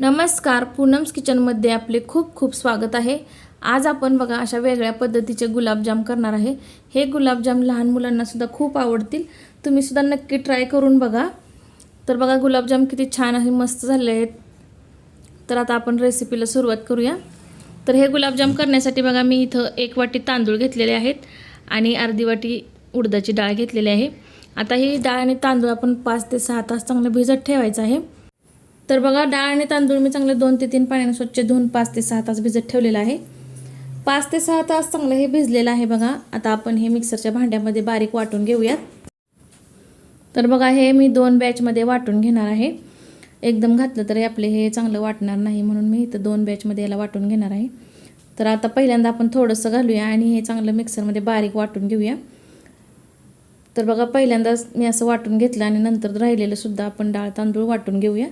नमस्कार पूनम्स किचनमध्ये आपले खूप खूप स्वागत आहे. आज आपण बघा अशा वेगळ्या पद्धतीचे गुलाबजाम करणार आहे. हे गुलाबजाम लहान मुलांनासुद्धा खूप आवडतील. तुम्हीसुद्धा नक्की ट्राय करून बघा. तर बघा गुलाबजाम किती छान आहे मस्त झाले आहेत. तर आता आपण रेसिपीला सुरुवात करूया. तर हे गुलाबजाम करण्यासाठी बघा मी इथं एक वाटी तांदूळ घेतलेले आहेत आणि अर्धी वाटी उडदाची डाळ घेतलेली आहे. आता ही डाळ आणि तांदूळ आपण पाच ते सहा तास चांगलं भिजत ठेवायचं आहे. तर बघा डाळ आणि तांदूळ मी चांगले दोन ते तीन पाण्याने स्वच्छ धुवून पाच ते सहा तास भिजत ठेवलेलं आहे. पाच ते सहा तास चांगलं हे भिजलेलं आहे बघा. आता आपण हे मिक्सरच्या भांड्यामध्ये बारीक वाटून घेऊयात. तर बघा हे मी दोन बॅचमध्ये वाटून घेणार आहे. एकदम घातलं तरी आपले हे चांगलं वाटणार नाही म्हणून मी इथं दोन बॅचमध्ये याला वाटून घेणार आहे. तर आता पहिल्यांदा आपण थोडंसं घालूया आणि हे चांगलं मिक्सरमध्ये बारीक वाटून घेऊया. तर बघा पहिल्यांदाच मी असं वाटून घेतलं आणि नंतर राहिलेलं सुद्धा आपण डाळ तांदूळ वाटून घेऊया.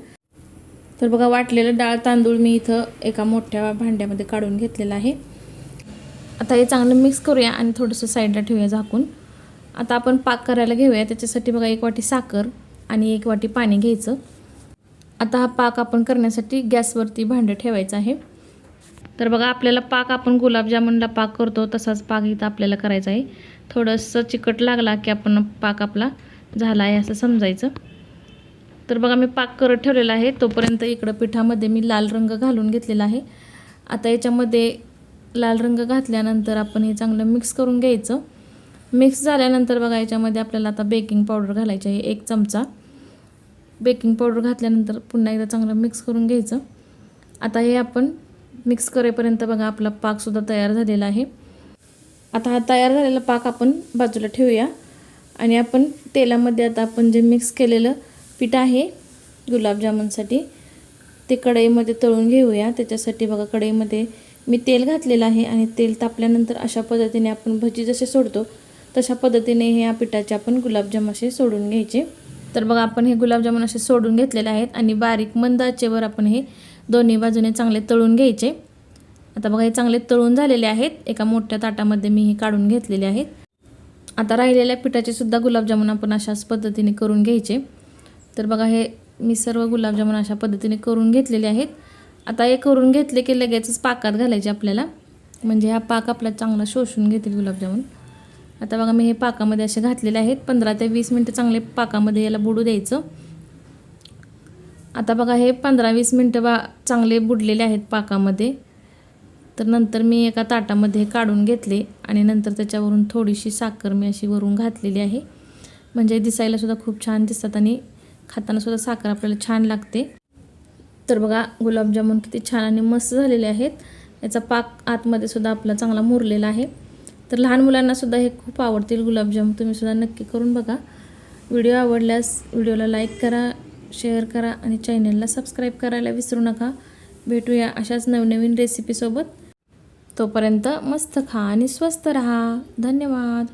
तर बघा वाटलेलं डाळ तांदूळ मी इथं एका मोठ्या भांड्यामध्ये काढून घेतलेलं आहे. आता हे चांगलं मिक्स करूया आणि थोडंसं साईडला ठेवूया झाकून. आता आपण पाक करायला घेऊया. त्याच्यासाठी बघा एक वाटी साखर आणि एक वाटी पाणी घ्यायचं. आता हा पाक आपण करण्यासाठी गॅसवरती भांडं ठेवायचं आहे. तर बघा आपल्याला पाक आपण गुलाबजामुनला पाक करतो तसाच पाक इथं आपल्याला करायचा आहे. थोडंसं चिकट लागला की आपण पाक आपला झाला आहे असं समजायचं. तर बघा मी पाक करत ठेवलेला आहे. तोपर्यंत इकडं पिठामध्ये मी लाल रंग घालून घेतलेला आहे. आता याच्यामध्ये लाल रंग घातल्यानंतर आपण हे चांगलं मिक्स करून घ्यायचं. मिक्स झाल्यानंतर बघा याच्यामध्ये आपल्याला आता बेकिंग पावडर घालायची आहे एक चमचा. बेकिंग पावडर घातल्यानंतर पुन्हा एकदा चांगलं मिक्स करून घ्यायचं. आता हे आपण मिक्स करेपर्यंत बघा आपला पाकसुद्धा तयार झालेला आहे. आता हा तयार झालेला पाक आपण बाजूला ठेवूया. आणि आपण तेलामध्ये आता आपण जे मिक्स केलेलं पीठ आहे गुलाबजामुनसाठी. ते कढईमध्ये तळून घेऊया. त्याच्यासाठी बघा कढईमध्ये मी तेल घातलेलं आहे आणि तेल तापल्यानंतर अशा पद्धतीने आपण भजी जसे सोडतो तशा पद्धतीने हे या पिठाचे आपण गुलाबजाम असे सोडून घ्यायचे. तर बघा आपण हे गुलाबजामुन असे सोडून घेतलेले आहेत आणि बारीक मंद आचेवर आपण हे दोन्ही बाजूने चांगले तळून घ्यायचे. आता बघा हे चांगले तळून झालेले आहेत. एका मोठ्या ताटामध्ये मी हे काढून घेतलेले आहेत. आता राहिलेल्या पिठाचे सुद्धा गुलाबजामुन आपण अशाच पद्धतीने करून घ्यायचे. तर बघा हे मी सर्व गुलाबजामुन अशा पद्धतीने करून घेतलेले आहेत. आता हे करून घेतले की लगेचच पाकात घालायचे आपल्याला. म्हणजे हा पाक आपला चांगला शोषून घेतील गुलाबजामुन. आता बघा मी हे पाकामध्ये असे घातलेले आहेत. पंधरा ते वीस मिनटं चांगले पाकामध्ये याला बुडू द्यायचं. आता बघा हे पंधरा वीस मिनटं बा चांगले बुडलेले आहेत पाकामध्ये. तर नंतर मी एका ताटामध्ये काढून घेतले आणि नंतर त्याच्यावरून थोडीशी साखर मी अशी वरून घातलेली आहे. म्हणजे दिसायलासुद्धा खूप छान दिसतात आणि खातानासुद्धा साखर आपल्याला छान लागते. तर बघा गुलाबजामुन किती छान आणि मस्त झालेले आहेत. याचा पाक आतमध्ये सुद्धा आपला चांगला मुरलेला आहे. तर लहान मुलांनासुद्धा हे खूप आवडतील गुलाबजाम तुम्हीसुद्धा नक्की करून बघा. व्हिडिओ आवडल्यास व्हिडिओला लाईक करा शेअर करा आणि चॅनलला सबस्क्राईब करायला विसरू नका. भेटूया अशाच नवनवीन रेसिपीसोबत तोपर्यंत मस्त खा आणि स्वस्त रहा. धन्यवाद.